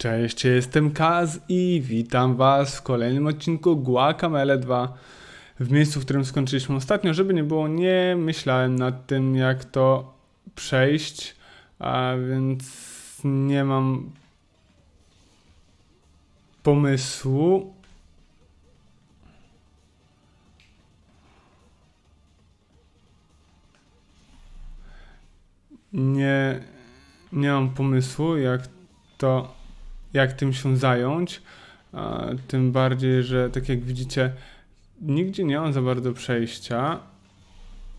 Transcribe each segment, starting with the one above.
Cześć, jestem Kaz i witam Was w kolejnym odcinku Guacamele 2. W miejscu, w którym skończyliśmy ostatnio, żeby nie było, nie myślałem nad tym, jak to przejść, a więc nie mam pomysłu. Nie, nie mam pomysłu, jak to, jak tym się zająć. Tym bardziej, że tak jak widzicie, nigdzie nie mam za bardzo przejścia.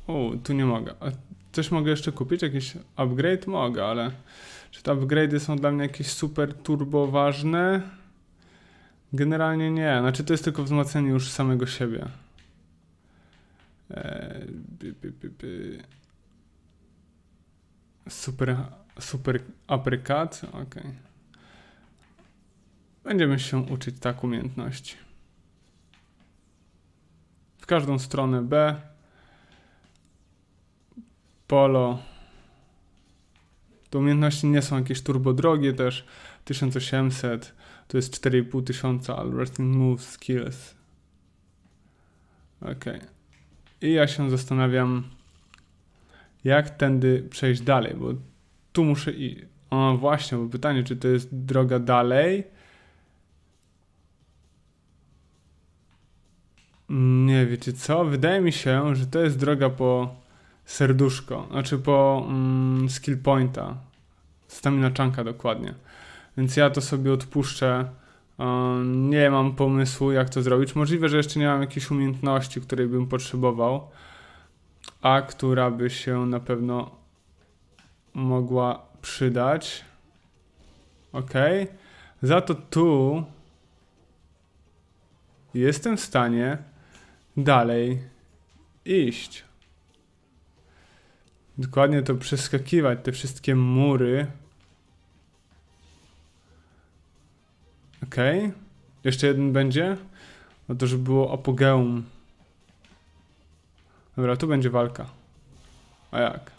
O, tu nie mogę. Coś mogę jeszcze kupić? Jakiś upgrade? Mogę, ale czy te upgrade'y są dla mnie jakieś super turbo ważne? Generalnie nie. Znaczy to jest tylko wzmocnienie już samego siebie. Eee. Super, super uppercut, okej. Będziemy się uczyć tak umiejętności. W każdą stronę B. Polo. Te umiejętności nie są jakieś turbo drogie też. 1800 to jest 4500 tysiąca, ale wrestling moves, skills. Ok. I ja się zastanawiam, jak tędy przejść dalej, bo tu muszę i. O, właśnie, bo pytanie, czy to jest droga dalej? Nie, wiecie co? Wydaje mi się, że to jest droga po serduszko, znaczy po mm, skill pointa. Stamina czanka dokładnie. Więc ja to sobie odpuszczę. Um, nie mam pomysłu, jak to zrobić. Możliwe, że jeszcze nie mam jakiejś umiejętności, której bym potrzebował, a która by się na pewno mogła przydać. Ok. Za to tu jestem w stanie dalej iść. Dokładnie to przeskakiwać, te wszystkie mury. Ok. Jeszcze jeden będzie? No to, żeby było apogeum. Dobra, tu będzie walka. A jak?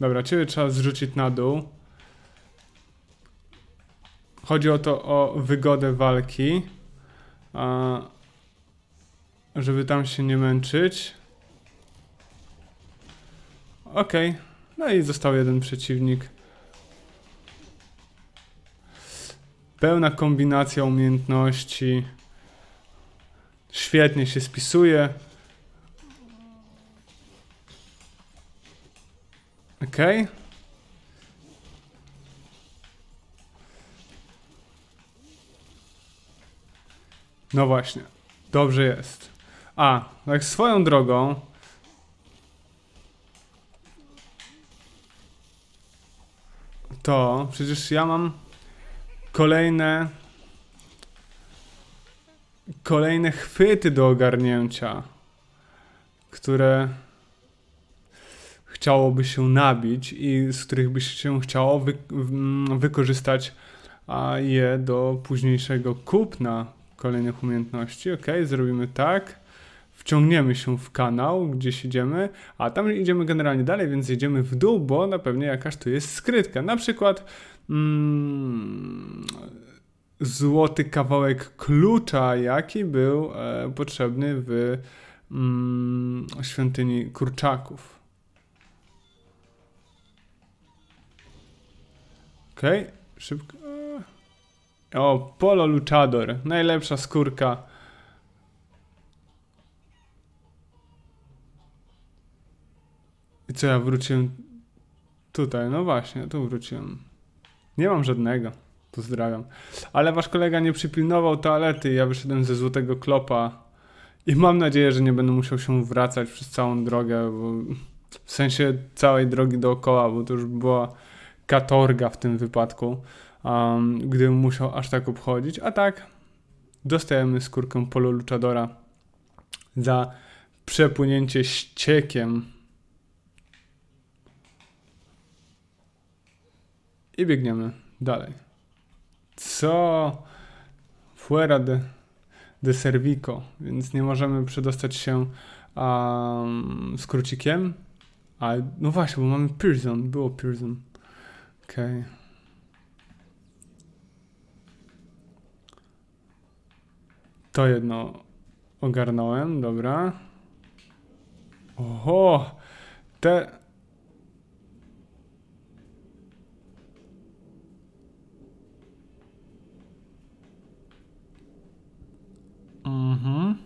Dobra, ciebie trzeba zrzucić na dół. Chodzi o to, o wygodę walki. A, żeby tam się nie męczyć. Okej. Okay. No i został jeden przeciwnik. Pełna kombinacja umiejętności. Świetnie się spisuje. Okej. Okay. No właśnie. Dobrze jest. A, tak swoją drogą. To przecież ja mam kolejne kolejne chwyty do ogarnięcia, które chciałoby się nabić i z których by się chciało wy, wykorzystać a je do późniejszego kupna kolejnych umiejętności. Ok, zrobimy tak. Wciągniemy się w kanał, gdzie idziemy, a tam idziemy generalnie dalej, więc jedziemy w dół, bo na pewno jakaś tu jest skrytka. Na przykład mm, złoty kawałek klucza, jaki był e, potrzebny w mm, świątyni kurczaków. Okej, okay. szybko. O, Polo Luchador. Najlepsza skórka. I co ja wróciłem tutaj? No właśnie, tu wróciłem. Nie mam żadnego. Pozdrawiam. Ale wasz kolega nie przypilnował toalety. Ja wyszedłem ze złotego klopa. I mam nadzieję, że nie będę musiał się wracać przez całą drogę, bo w sensie całej drogi dookoła, bo to już była katorga w tym wypadku, um, gdybym musiał aż tak obchodzić. A tak, dostajemy skórkę Polo Luchadora za przepłynięcie ściekiem. I biegniemy dalej. Co? Fuera de, de Cervico, więc nie możemy przedostać się um, skrócikiem. A, no właśnie, bo mamy Pearson, było Pearson. Okej. To jedno ogarnąłem, dobra. Oho! Te... Mhm.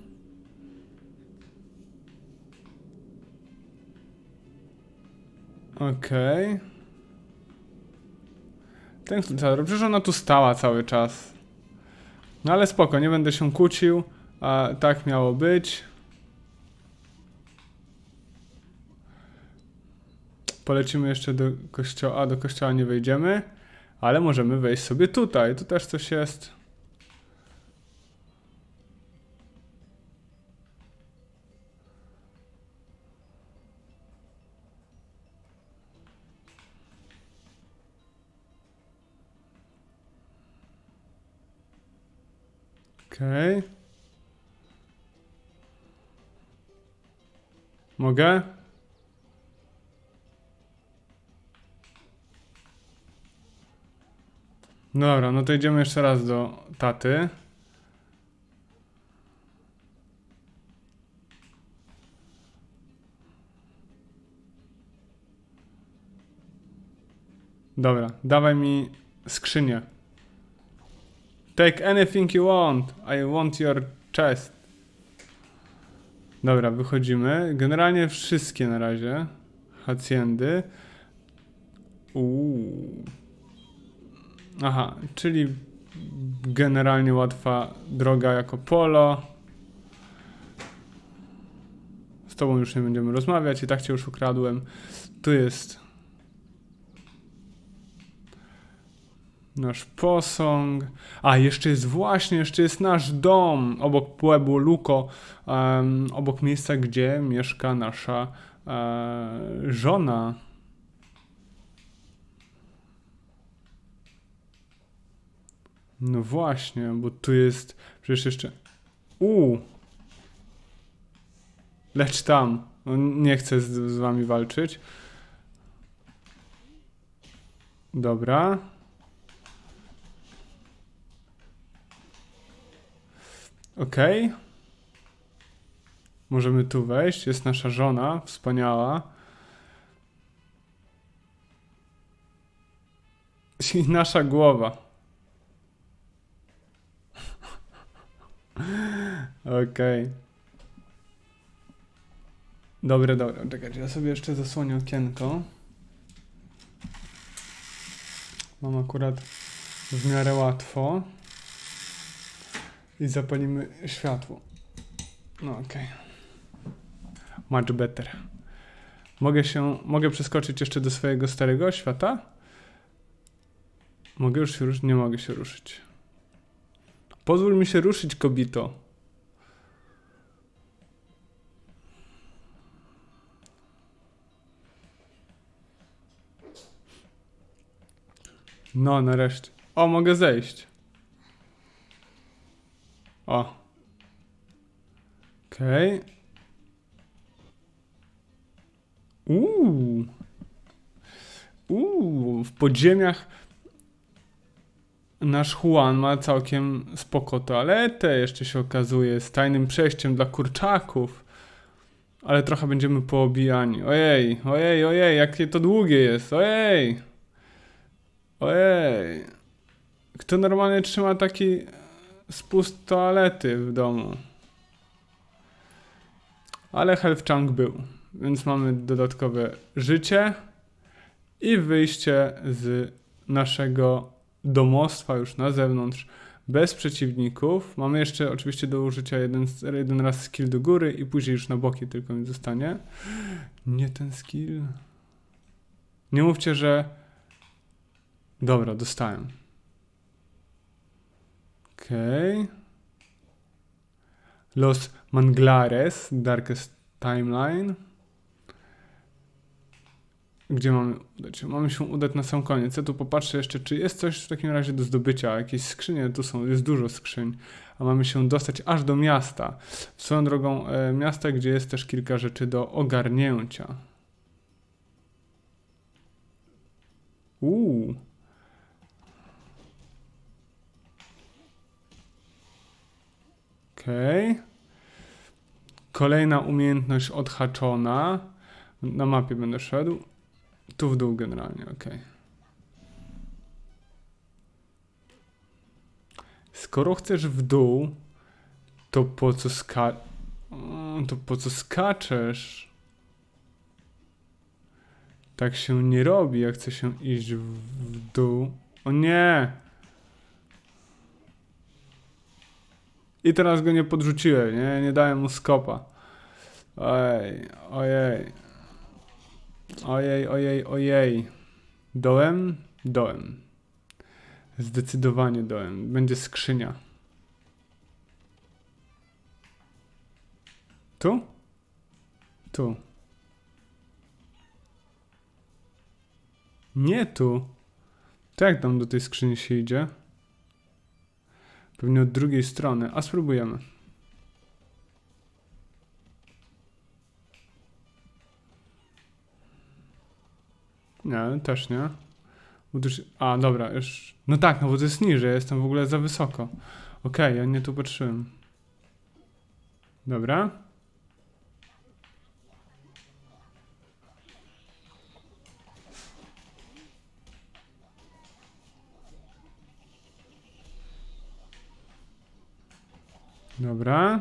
Okej. Ten kluczator, przecież ona tu stała cały czas. No ale spoko, nie będę się kłócił. A tak miało być. Polecimy jeszcze do kościoła. A do kościoła nie wejdziemy, ale możemy wejść sobie tutaj. Tu też coś jest. Okej. Mogę? Dobra, no to idziemy jeszcze raz do taty. Dobra, dawaj mi skrzynię. Take anything you want. I want your chest. Dobra, wychodzimy. Generalnie wszystkie na razie. Haciendy. Uuu. Aha, czyli generalnie łatwa droga jako polo. Z tobą już nie będziemy rozmawiać i tak cię już ukradłem. Tu jest nasz posąg. A, jeszcze jest właśnie, jeszcze jest nasz dom obok Pueblo Luco, em, obok miejsca, gdzie mieszka nasza e, żona. No właśnie, bo tu jest przecież jeszcze. U. Lecz tam. No, nie chcę z, z wami walczyć. Dobra. Okej. Możemy tu wejść. Jest nasza żona, wspaniała. I nasza głowa. Okej. Dobre, dobra, czekajcie, ja sobie jeszcze zasłonię okienko. Mam akurat w miarę łatwo. I zapalimy światło. No okej. Much better. Mogę się, mogę przeskoczyć jeszcze do swojego starego świata? Mogę już się ruszyć? Nie mogę się ruszyć. Pozwól mi się ruszyć, kobito. No, nareszcie. O, mogę zejść. O. Okej. Okay. Uuu. Uuu, w podziemiach nasz Juan ma całkiem spoko toaletę, jeszcze się okazuje, z tajnym przejściem dla kurczaków. Ale trochę będziemy poobijani. Ojej, ojej, ojej, jakie to długie jest, ojej. Ojej. Kto normalnie trzyma taki spust toalety w domu? Ale Health Chunk był, więc mamy dodatkowe życie i wyjście z naszego domostwa już na zewnątrz bez przeciwników. Mamy jeszcze oczywiście do użycia jeden, jeden raz skill do góry i później już na boki tylko mi zostanie. Nie ten skill. Nie mówcie, że... Dobra, dostałem. Okej. Okay. Los Manglares, Darkest Timeline. Gdzie mamy udać się? Mamy się udać na sam koniec. Ja tu popatrzę jeszcze, czy jest coś w takim razie do zdobycia. Jakieś skrzynie tu są, jest dużo skrzyń. A mamy się dostać aż do miasta. Swoją drogą e, miasta, gdzie jest też kilka rzeczy do ogarnięcia. Uuu. Okej. Kolejna umiejętność odhaczona. Na mapie będę szedł. Tu w dół generalnie, ok. Skoro chcesz w dół, to po co ska... O, To po co skaczesz? Tak się nie robi, jak chce się iść w, w dół. O nie! I teraz go nie podrzuciłem, nie? Nie dałem mu skopa. Ojej, ojej. Ojej, ojej, ojej. Dołem? Dołem. Zdecydowanie dołem. Będzie skrzynia. Tu? Tu. Nie tu. To jak tam do tej skrzyni się idzie? Pewnie od drugiej strony, a spróbujemy. Nie, też nie. Uderz... A, dobra, już. No tak, no bo to jest niżej, jestem w ogóle za wysoko. Okej, ja nie tu patrzyłem. Dobra. Dobra.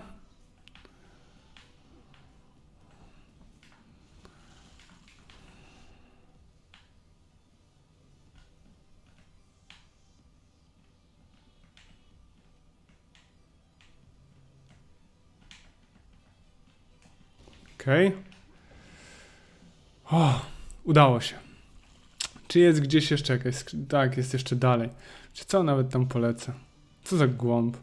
Okej. O, udało się. Czy jest gdzieś jeszcze jakaś Tak, jest jeszcze dalej. Czy co, nawet tam polecę. Co za głąb.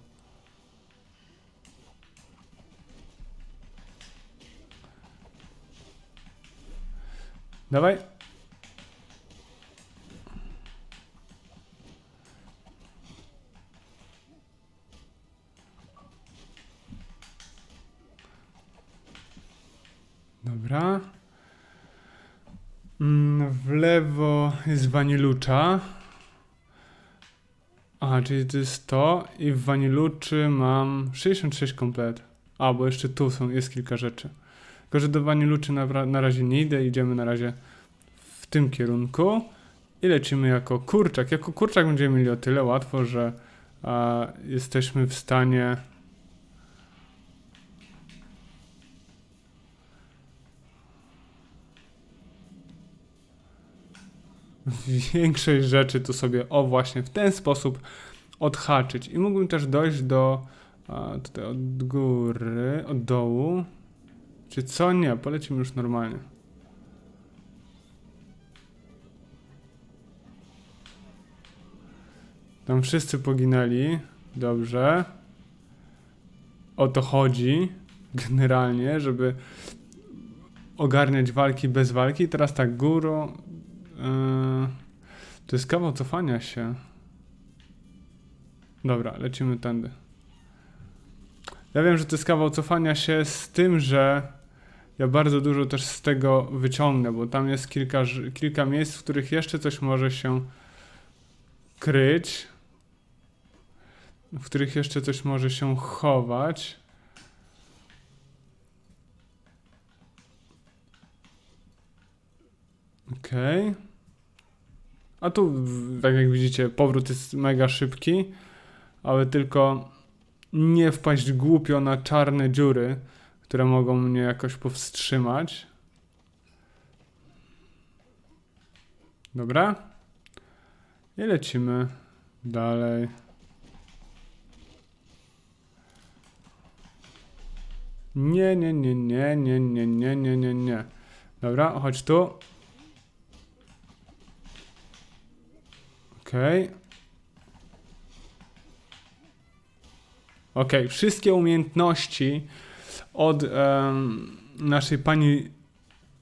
Dawaj. Dobra. Mm, W lewo jest wanilucza. Aha, czyli to jest to. I w waniluczy mam 66 komplet. A, bo jeszcze tu są, jest kilka rzeczy. Tylko, że do waniluczy na, na razie nie idę, idziemy na razie w tym kierunku. I lecimy jako kurczak. Jako kurczak będziemy mieli o tyle łatwo, że a, jesteśmy w stanie. Większość rzeczy tu sobie, o właśnie, w ten sposób odhaczyć. I mógłbym też dojść do a, tutaj od góry, od dołu. Czy co? Nie, polecimy już normalnie. Tam wszyscy poginęli. Dobrze. O to chodzi generalnie, żeby ogarniać walki bez walki. Teraz tak, górą. Yy, to jest kawał cofania się. Dobra, lecimy tędy. Ja wiem, że to jest kawał cofania się z tym, że ja bardzo dużo też z tego wyciągnę, bo tam jest kilka, kilka miejsc, w których jeszcze coś może się kryć, w których jeszcze coś może się chować. Okej. A tu, tak jak widzicie, powrót jest mega szybki, ale tylko nie wpaść głupio na czarne dziury, które mogą mnie jakoś powstrzymać. Dobra. I lecimy dalej. Nie, nie, nie, nie, nie, nie, nie, nie, nie, nie. Dobra, chodź tu. Okej. Okej, wszystkie umiejętności od um, naszej pani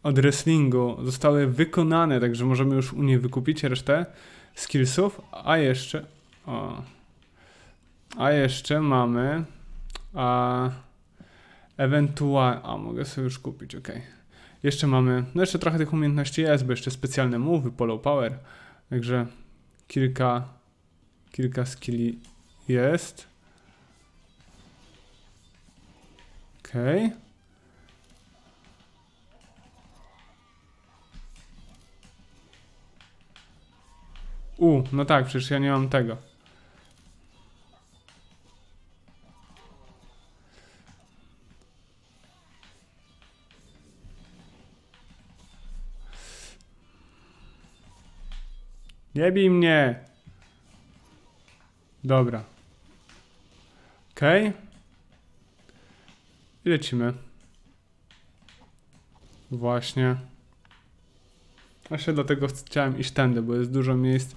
od wrestlingu zostały wykonane, także możemy już u niej wykupić resztę skillsów, a jeszcze o, a jeszcze mamy a ewentualnie, a mogę sobie już kupić, ok. Jeszcze mamy, no jeszcze trochę tych umiejętności jest, bo jeszcze specjalne move, polo power, także kilka kilka skilli jest. Okej. Okay. U, no tak, przecież ja nie mam tego. Nie bij mnie! Dobra. Okej. Okay. Lecimy. Właśnie. Właśnie dlatego chciałem iść tędy, bo jest dużo miejsc,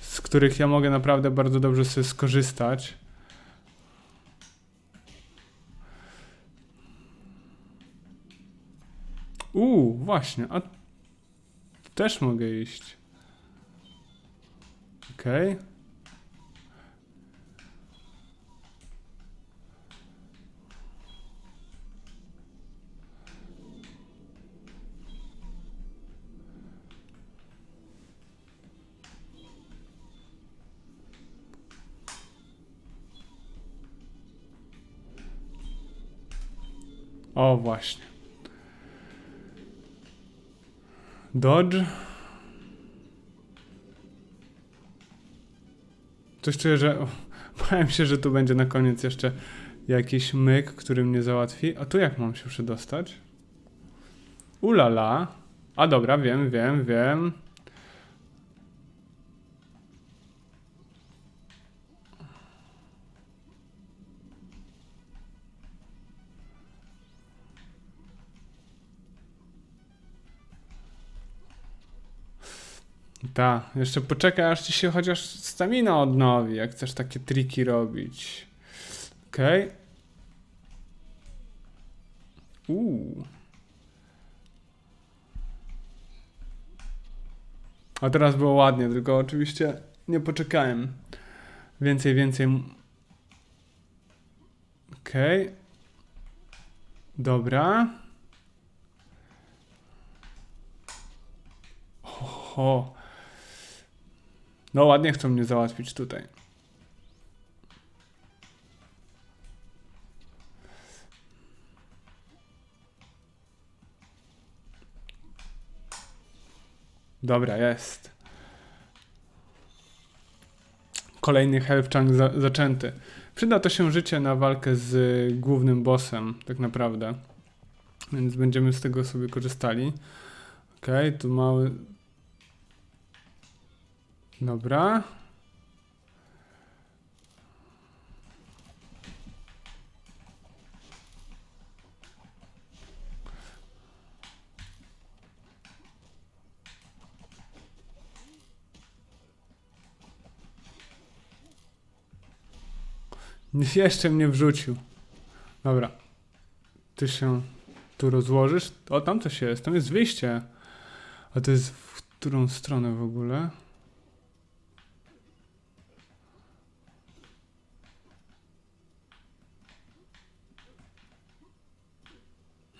z których ja mogę naprawdę bardzo dobrze sobie skorzystać. Uuu, właśnie, a też mogę iść. Okej. Okay. O właśnie. Dodge. Coś czuję, że... Bałem się, że tu będzie na koniec jeszcze jakiś myk, który mnie załatwi. A tu jak mam się przedostać? Ulala. A dobra, wiem, wiem, wiem. Tak. jeszcze poczekaj, aż ci się chociaż stamina odnowi, jak chcesz takie triki robić. Okej. Okay. Uuu. A teraz było ładnie, tylko oczywiście nie poczekałem. Więcej, więcej. Okej. Okay. Dobra. Oho. No ładnie chcą mnie załatwić tutaj. Dobra, jest. Kolejny health chunk za zaczęty. Przyda to się życie na walkę z głównym bossem, tak naprawdę. Więc będziemy z tego sobie korzystali. Okej, okay, tu mały Dobra. Jeszcze mnie wrzucił. Dobra. Ty się tu rozłożysz. O, tam coś jest. Tam jest wyjście. A to jest w którą stronę w ogóle?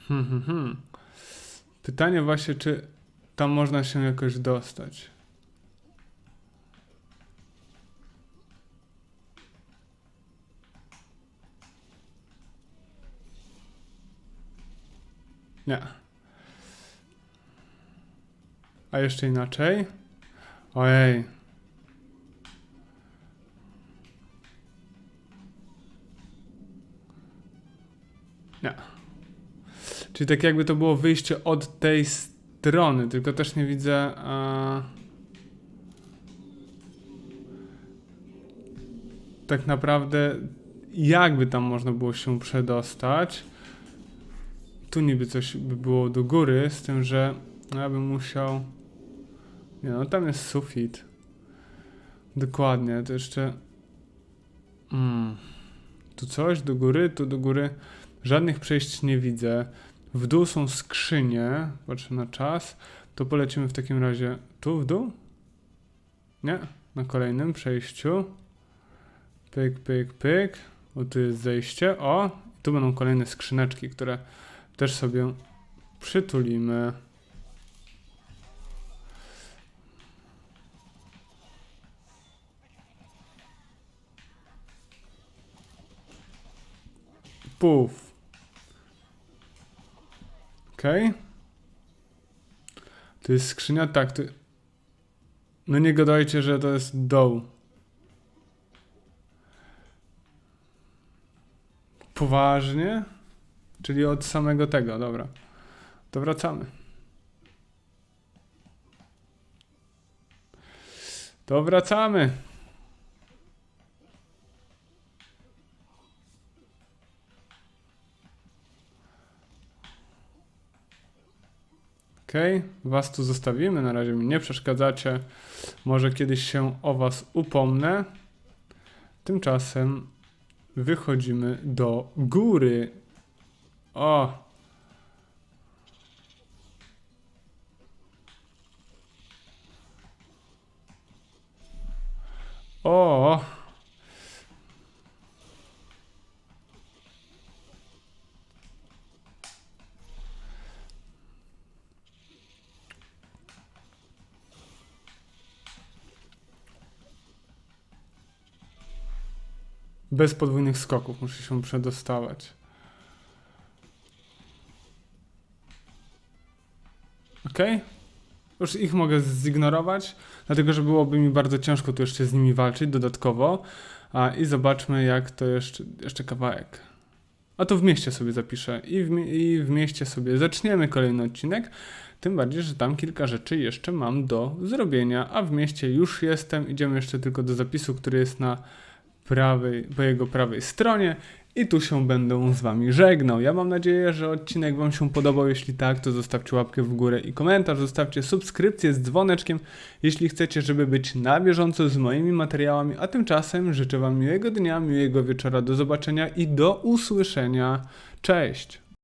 Hmm, hmm, hmm. Pytanie właśnie, czy tam można się jakoś dostać. Nie. A jeszcze inaczej? Ojej. Nie. Czyli tak jakby to było wyjście od tej strony, tylko też nie widzę... A... Tak naprawdę jakby tam można było się przedostać. Tu niby coś by było do góry, z tym, że ja bym musiał... Nie no, tam jest sufit. Dokładnie, to jeszcze... Mm. Tu coś do góry, tu do góry. Żadnych przejść nie widzę. W dół są skrzynie. Patrzę na czas. To polecimy w takim razie tu w dół? Nie, na kolejnym przejściu. Pyk, pyk, pyk. O, tu jest zejście. O, tu będą kolejne skrzyneczki, które też sobie przytulimy. Puf. Okej. To jest skrzynia, tak. To... No nie gadajcie, że to jest doł. Poważnie? Czyli od samego tego, dobra. To wracamy. To wracamy. Okej, was tu zostawimy, na razie mi nie przeszkadzacie. Może kiedyś się o was upomnę. Tymczasem wychodzimy do góry. O! O! Bez podwójnych skoków muszę się przedostawać. Ok? Już ich mogę zignorować, dlatego że byłoby mi bardzo ciężko tu jeszcze z nimi walczyć dodatkowo. A, I zobaczmy, jak to jeszcze, jeszcze kawałek. A to w mieście sobie zapiszę i w, i w mieście sobie zaczniemy kolejny odcinek. Tym bardziej, że tam kilka rzeczy jeszcze mam do zrobienia, a w mieście już jestem. Idziemy jeszcze tylko do zapisu, który jest na prawej, po jego prawej stronie i tu się będę z wami żegnał. Ja mam nadzieję, że odcinek wam się podobał. Jeśli tak, to zostawcie łapkę w górę i komentarz, zostawcie subskrypcję z dzwoneczkiem, jeśli chcecie, żeby być na bieżąco z moimi materiałami, a tymczasem życzę wam miłego dnia, miłego wieczora, do zobaczenia i do usłyszenia. Cześć!